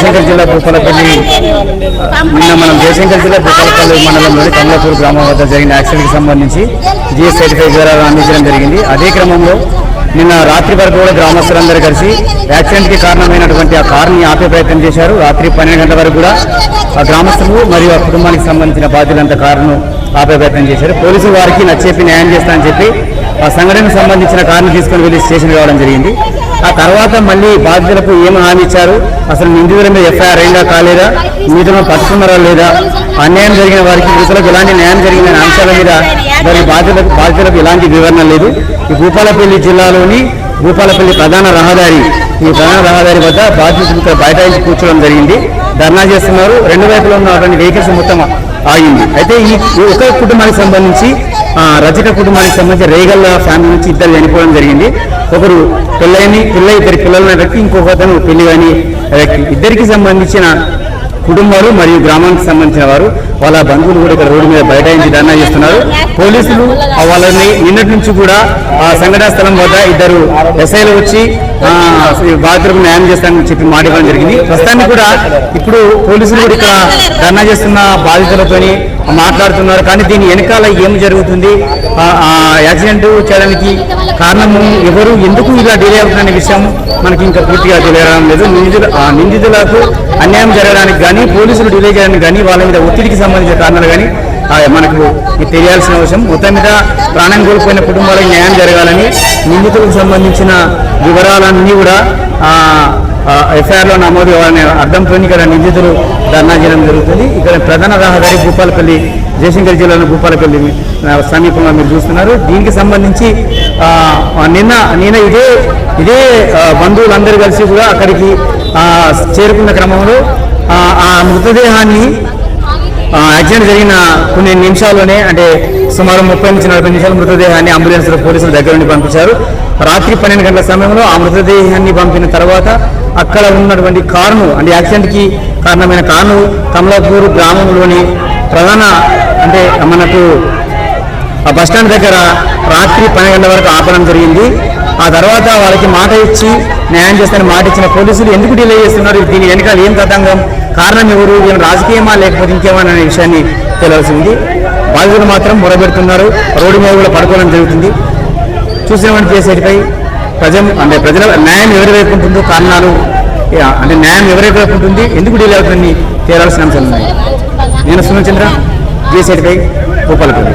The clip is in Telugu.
జయశంకర్ జిల్లా భూపాలపల్లి నిన్న మనం జయశంకర్ జిల్లా భూపాలపల్లి మండలంలోని కమలాపూర్ గ్రామం వద్ద జరిగిన యాక్సిడెంట్కి సంబంధించి జిఎస్ సర్టిఫైడ్ వివరాలు అందించడం జరిగింది. అదే క్రమంలో నిన్న రాత్రి వరకు కూడా గ్రామస్తులందరూ కలిసి యాక్సిడెంట్కి కారణమైనటువంటి ఆ కార్ని ఆపే ప్రయత్నం చేశారు. రాత్రి పన్నెండు గంటల వరకు కూడా ఆ గ్రామస్తులు మరియు ఆ కుటుంబానికి సంబంధించిన బాధ్యులంతా కారును ఆపే ప్రయత్నం చేశారు. పోలీసులు వారికి నచ్చేపి న్యాయం చేస్తానని చెప్పి ఆ సంఘటనకు సంబంధించిన కారును తీసుకొని వెళ్ళి స్టేషన్ రావడం జరిగింది. ఆ తర్వాత మళ్ళీ బాధితులకు ఏం హామీ ఇచ్చారు? అసలు నిందితుల మీద ఎఫ్ఐఆర్ అయిందా కాలేదా? నిధులను పట్టుకున్నారా లేదా? అన్యాయం జరిగిన వారికి నిధులకు ఎలాంటి న్యాయం జరిగిన అంశాల మీద మరి బాధితులకు బాధితులకు ఎలాంటి వివరణ లేదు. ఈ భూపాలపల్లి జిల్లాలోని భూపాలపల్లి ప్రధాన రహదారి ఈ ప్రధాన రహదారి వద్ద బాధితులు ఇక్కడ బైఠాయించి కూర్చోవడం జరిగింది. ధర్నా చేస్తున్నారు. రెండు వైపులో ఉన్నటువంటి వెహికల్స్ మొత్తం ఆగింది. అయితే ఈ ఒక కుటుంబానికి సంబంధించి రజక కుటుంబానికి సంబంధించి రేగల్ల ఫ్యామిలీ నుంచి ఇద్దరు చనిపోవడం జరిగింది. ఒకరు పిల్లయ్యని పిల్ల ఇద్దరు పిల్లలు ఉన్న వ్యక్తి ఇంకొక అతను పెళ్ళి కాని వ్యక్తి. ఇద్దరికి సంబంధించిన కుటుంబాలు మరియు గ్రామానికి సంబంధించిన వారు వాళ్ళ బంధువులు కూడా ఇక్కడ రోడ్డు మీద బైఠాయించి ధర్నా చేస్తున్నారు. పోలీసులు వాళ్ళని నిన్నటి నుంచి కూడా ఆ సంఘటనా స్థలం వద్ద ఇద్దరు ఎస్ఐలు వచ్చి బాధితులకు న్యాయం చేస్తానని చెప్పి మాట ఇవ్వడం జరిగింది. ప్రస్తుతానికి కూడా ఇప్పుడు పోలీసులు కూడా ఇక్కడ ధర్నా చేస్తున్న బాధితులతోని మాట్లాడుతున్నారు. కానీ దీని వెనకాల ఏం జరుగుతుంది? ఆ, యాక్సిడెంట్ చేయడానికి కారణము ఎవరు? ఎందుకు ఇలా డిలే అవుతుందనే విషయం మనకి ఇంకా పూర్తిగా తెలియడం లేదు. నిందితులకు అన్యాయం జరగడానికి కానీ పోలీసులు డిలే చేయడానికి కానీ వాళ్ళ మీద ఒత్తిడికి సంబంధించిన కారణాలు కానీ మనకు ఇది తెలియాల్సిన అవసరం. మొత్తం మీద ప్రాణం కోల్పోయిన కుటుంబాలకు న్యాయం జరగాలని నిందితులకు సంబంధించిన వివరాలన్నీ కూడా ఎఫ్ఐఆర్లో నమోదు కావాలనే అర్థంతో ఇక్కడ నిందితులు ధర్నా చేయడం జరుగుతుంది. ఇక్కడ ప్రధాన రహదారి భూపాలపల్లి జయశంకర్ జిల్లాలో భూపాలపల్లి సమీపంగా మీరు చూస్తున్నారు. దీనికి సంబంధించి నిన్న నిన్న ఇదే ఇదే బంధువులందరూ కలిసి కూడా అక్కడికి చేరుకున్న క్రమంలో ఆ, మృతదేహాన్ని యాక్సిడెంట్ జరిగిన కొన్ని నిమిషాల్లోనే అంటే సుమారు ముప్పై నుంచి నలభై నిమిషాల మృతదేహాన్ని అంబులెన్స్ పోలీసుల దగ్గర నుండి పంపించారు. రాత్రి పన్నెండు గంటల సమయంలో ఆ మృతదేహాన్ని పంపిన తర్వాత అక్కడ ఉన్నటువంటి కారును అంటే యాక్సిడెంట్కి కారణమైన కారును కమలాపూర్ గ్రామంలోని ప్రధాన అంటే మనకు ఆ బస్ స్టాండ్ దగ్గర రాత్రి పన్నెండు గంటల వరకు ఆపడం జరిగింది. ఆ తర్వాత వాళ్ళకి మాట ఇచ్చి న్యాయం చేస్తానని మాట ఇచ్చిన పోలీసులు ఎందుకు డిలే చేస్తున్నారు? దీని వెనకాల ఏం తతంగం? కారణం ఎవరు? ఏం రాజకీయమా? లేకపోతే ఇంకేమా అనే విషయాన్ని తెలియాల్సింది బాధితులు మాత్రం మొరబెడుతున్నారు రోడ్డు మీద కూడా పడుకోవడం జరుగుతుంది. చూసినటువంటి చేసేటిపై ప్రజ అంటే ప్రజల న్యాయం ఎవరి వైపు ఉంటుందో కారణాలు యా, అంటే న్యాయం ఎవరి వైపు ఉంటుంది ఎందుకు డిలే అవుతుందని తేలాల్సిన అంశాలు ఉన్నాయి. నేను సునీల్ చంద్ర జేసేటిపై గోపాలపల్లి